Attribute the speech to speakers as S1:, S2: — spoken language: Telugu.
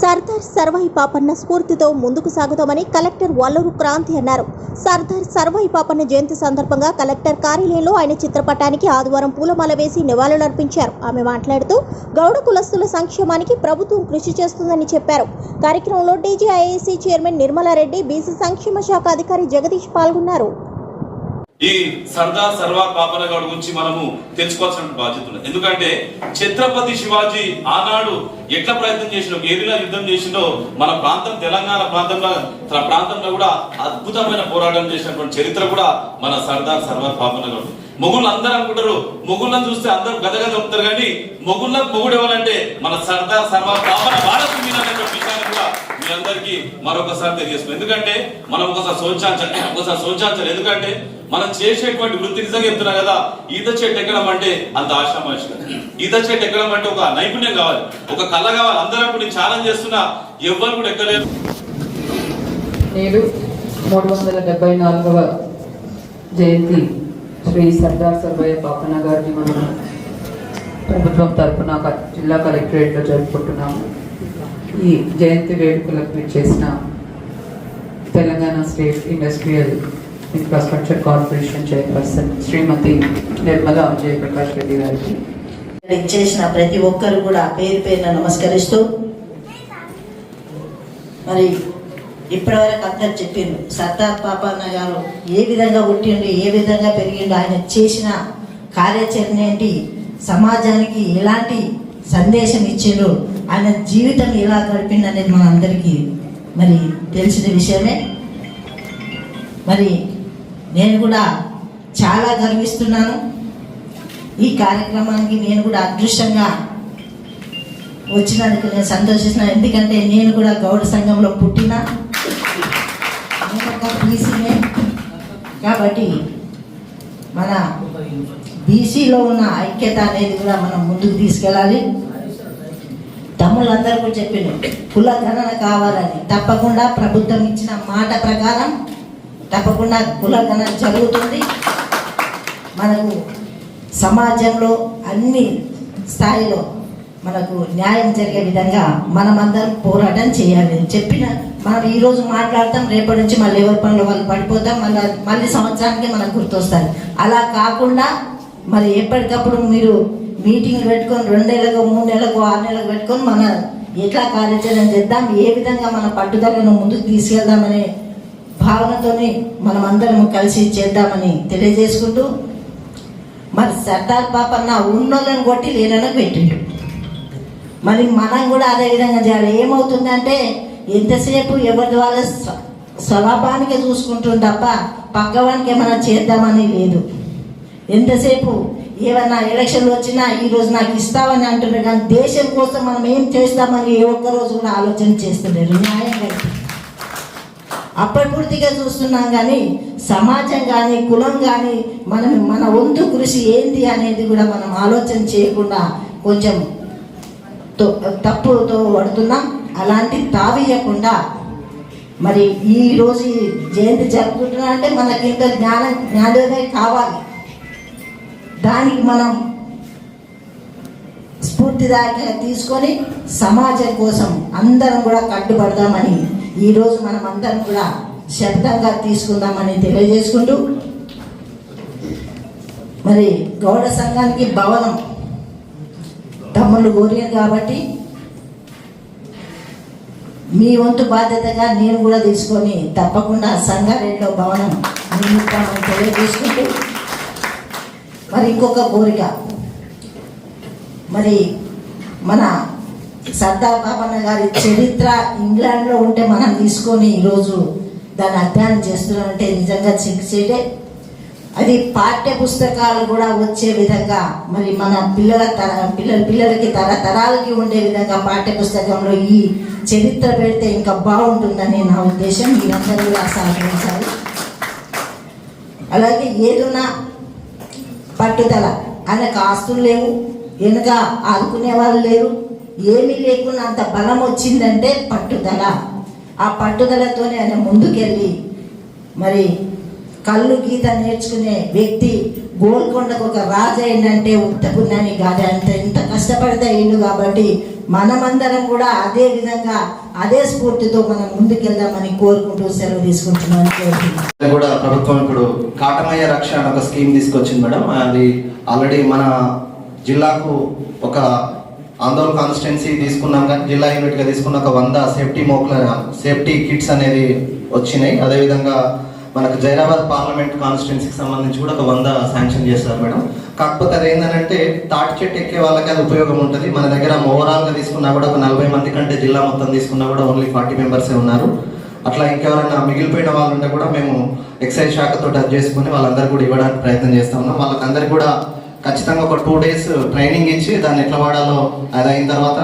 S1: సర్దార్ సర్వాయి పాపన్న స్ఫూర్తితో ముందుకు సాగుతామని కలెక్టర్ వల్లూరు క్రాంతి అన్నారు. సర్దార్ సర్వాయి పాపన్న జయంతి సందర్భంగా కలెక్టర్ కార్యాలయంలో ఆయన చిత్రపటానికి ఆదివారం పూలమాల వేసి నివాళులర్పించారు. ఆమె మాట్లాడుతూ గౌడ కులస్తుల సంక్షేమానికి ప్రభుత్వం కృషి చేస్తుందని చెప్పారు. కార్యక్రమంలో డీజీఐఏసీ చైర్మన్ నిర్మలారెడ్డి బీసీ సంక్షేమ శాఖ అధికారి జగదీష్ పాల్గొన్నారు.
S2: ఈ సర్దార్ సర్వార్ పాపనగౌడ్ గురించి మనము తెలుసుకోవాల్సిన బాధ్యత ఉంది ఎందుకంటే ఛత్రపతి శివాజీ ఆనాడు ఎట్లా ప్రయత్నం చేసినో ఏరిలా యుద్ధం చేసిండో మన ప్రాంతం తెలంగాణ ప్రాంతంలో తన ప్రాంతంలో కూడా అద్భుతమైన పోరాటం చేసినటువంటి చరిత్ర కూడా మన సర్దార్ సర్వార్ పాపనగౌడ్ మొగుళ్ళు అందరూ అనుకుంటారు మొగుళ్ళని చూస్తే అందరూ గదగద చెప్తారు కానీ మొగుళ్ళకు మొగుడు ఎవరంటే మన సర్దార్ సర్వార్ పాపన భారత్ మీద అనేటువంటి విషయాన్ని కూడా మీ అందరికీ మరొకసారి తెలియజేస్తాం ఎందుకంటే మనం ఒకసారి సోచాంచాలి ఒకసారి సోచాంచాలి ఎందుకంటే మనం చేసేటువంటి వృత్తి నిజంగా చెప్తున్నా కదా ఈత చెట్టు ఎక్కడం అంటే అంత ఆశామాషి ఈత చెట్టు ఎక్కడం అంటే ఒక నైపుణ్యం కావాలి. ఒక కళ కావాలి. అందరూ ఇప్పుడు నేను ఛాలెంజ్ చేస్తున్నా ఎవ్వరు కూడా ఎక్కలేరు.
S3: నేడు మూడు వందల డెబ్బై నాలుగవ జయంతి శ్రీ సర్దార్ సర్వయ్య పాపన్న గారిని మనం ప్రభుత్వం తరఫున జిల్లా కలెక్టరేట్లో జరుపుకుంటున్నాము. ఈ జయంతి వేడుకలకు చేసిన Telangana state industrial infrastructure corporation chairperson Shrimati Nirmala Jayaprakash Reddy గారికి.
S4: చేసిన ప్రతి ఒక్కరు కూడా పేరు పేరున నమస్కరిస్తూ మరి ఇప్పటివరకు అందరు చెప్పిండ్రు సర్దార్ పాపన్న గారు ఏ విధంగా పుట్టిండు ఏ విధంగా పెరిగిండు ఆయన చేసిన కార్యాచరణ ఏంటి సమాజానికి ఎలాంటి సందేశం ఇచ్చిండ్రు ఆయన జీవితం ఎలా గడిపింది అనేది మన అందరికీ మరి తెలిసిన విషయమే. మరి నేను కూడా చాలా గర్విస్తున్నాను. ఈ కార్యక్రమానికి నేను కూడా అదృష్టంగా వచ్చినందుకు నేను సంతోషిస్తున్నాను ఎందుకంటే నేను కూడా గౌడ సంఘంలో పుట్టిన. నేను ఒక బీసీనే. కాబట్టి మన బీసీలో ఉన్న ఐక్యత అనేది కూడా మనం ముందుకు తీసుకెళ్ళాలి. తమ్ముళ్ళందరూ కూడా చెప్పిండు కుల గణన కావాలని తప్పకుండా ప్రభుత్వం ఇచ్చిన మాట ప్రకారం తప్పకుండా కులగణన జరుగుతుంది. మనకు సమాజంలో అన్ని స్థాయిలో మనకు న్యాయం జరిగే విధంగా మనమందరం పోరాటం చేయాలి చెప్పిన మనం ఈరోజు మాట్లాడతాం రేపటి నుంచి మళ్ళీ ఎవరి పనులు వాళ్ళు పడిపోతాం మళ్ళీ మళ్ళీ సంవత్సరానికి మనకు గుర్తొస్తారు అలా కాకుండా మరి ఎప్పటికప్పుడు మీరు మీటింగ్ పెట్టుకొని రెండు నెలలకు మూడు నెలలకు ఆరు నెలలకు పెట్టుకొని మన ఎట్లా కార్యాచరణ చేద్దాం ఏ విధంగా మన పట్టుదలను ముందుకు తీసుకెళ్దామనే భావనతోని మనం అందరం కలిసి చేద్దామని తెలియజేసుకుంటూ మరి సర్దార్ పాపన్న ఉన్నోళ్ళని కొట్టి లేనని పెట్టిండు. మరి మనం కూడా అదే విధంగా చేయాలి. ఏమవుతుందంటే ఎంతసేపు ఎవరి వాళ్ళ స్వలాభానికే చూసుకుంటుంది తప్ప పక్కవానికి ఏమైనా చేద్దామని లేదు. ఎంతసేపు? ఏమన్నా ఎలక్షన్లు వచ్చినా ఈ రోజు నాకు ఇస్తామని అంటున్నారు కానీ దేశం కోసం మనం ఏం చేస్తామని ఏ ఒక్క రోజు కూడా ఆలోచన చేస్తున్నారు న్యాయంగా అప్పటిపూర్తిగా చూస్తున్నాం కానీ సమాజం కానీ కులం కానీ మనం మన వంతు కృషి ఏంటి అనేది కూడా మనం ఆలోచన చేయకుండా కొంచెం తో- తప్పుతో పడుతున్నాం. అలాంటి తావీయకుండా మరి ఈ రోజు జయంతి జరుపుకుంటున్నా అంటే మనకి ఇంత జ్ఞానం జ్ఞానోదయం కావాలి. దానికి మనం స్ఫూర్తిదాయకంగా తీసుకొని సమాజం కోసం అందరం కూడా కట్టుబడదామని ఈరోజు మనం అందరం కూడా శబ్దంగా తీసుకుందామని తెలియజేసుకుంటూ మరి గౌడ సంఘానికి భవనం తమ్ముళ్ళు కోరియారు కాబట్టి మీ వంతు బాధ్యతగా నేను కూడా తీసుకొని తప్పకుండా సంగారెడ్డిలో భవనం నిర్మిస్తామని తెలియజేసుకుంటూ మరి ఇంకొక కోరిక. మరి మన సర్దార్ బాబన్న గారి చరిత్ర ఇంగ్లాండ్లో ఉంటే మనం తీసుకొని ఈరోజు దాన్ని అధ్యయనం చేస్తున్నామంటే నిజంగా సిగ్గుచేటే అది పాఠ్య పుస్తకాలు కూడా వచ్చే విధంగా మరి మన పిల్లల తర పిల్లల పిల్లలకి తరతరాలకి ఉండే విధంగా పాఠ్య పుస్తకంలో ఈ చరిత్ర పెడితే ఇంకా బాగుంటుందని నా ఉద్దేశం. మీరందరూ కూడా సహకరించాలి. అలాగే ఏదైనా పట్టుదల. ఆయనకు ఆస్తులు లేవు. వెనుక ఆదుకునే వాళ్ళు లేరు. ఏమీ లేకుండా అంత బలం వచ్చిందంటే పట్టుదల. ఆ పట్టుదలతోనే ఆయన ముందుకెళ్ళి మరి కళ్ళు గీత నేర్చుకునే వ్యక్తి గోల్కొండకు ఒక రాజు అయిందంటే ఉత్తపుణ్యాన్ని కాదు. అంత ఇంత కష్టపడితే అయిండు కాబట్టి మనమందరం కూడా అదే విధంగా అదే స్ఫూర్తితో మనం ముందుకెళ్దామని కోరుకుంటూ సెలవు తీసుకుంటున్నాను.
S5: కూడా ప్రభుత్వం ఇప్పుడు కాటమయ్య రక్ష అని ఒక స్కీమ్ తీసుకొచ్చింది మేడం. అది ఆల్రెడీ మన జిల్లాకు ఒక ఆందోళన కాన్స్టిట్యున్సీ తీసుకున్నాం కానీ జిల్లా యూనిట్గా తీసుకున్న ఒక వంద సేఫ్టీ మోక్ల సేఫ్టీ కిట్స్ అనేది వచ్చినాయి. అదేవిధంగా మనకు జైరాబాద్ పార్లమెంట్ కాన్స్టిట్యున్సీకి సంబంధించి కూడా ఒక వంద శాంక్షన్ చేస్తారు మేడం. కాకపోతే అది ఏంటంటే తాటి చెట్టు ఎక్కే వాళ్ళకి అది ఉపయోగం ఉంటుంది. మన దగ్గర ఓవరాల్గా తీసుకున్నా కూడా ఒక నలభై మంది కంటే జిల్లా మొత్తం తీసుకున్నా కూడా ఓన్లీ ఫార్టీ మెంబర్సే ఉన్నారు. అట్లా ఇంకెవరైనా మిగిలిపోయిన వాళ్ళు ఉంటే కూడా మేము ఎక్సైజ్ శాఖతో టచ్ చేసుకుని వాళ్ళందరూ కూడా ఇవ్వడానికి ప్రయత్నం చేస్తా ఉన్నాం. వాళ్ళకందరికీ కూడా ఖచ్చితంగా ఒక టూ డేస్ ట్రైనింగ్ ఇచ్చి దాన్ని ఎట్లా వాడాలో అది అయిన తర్వాత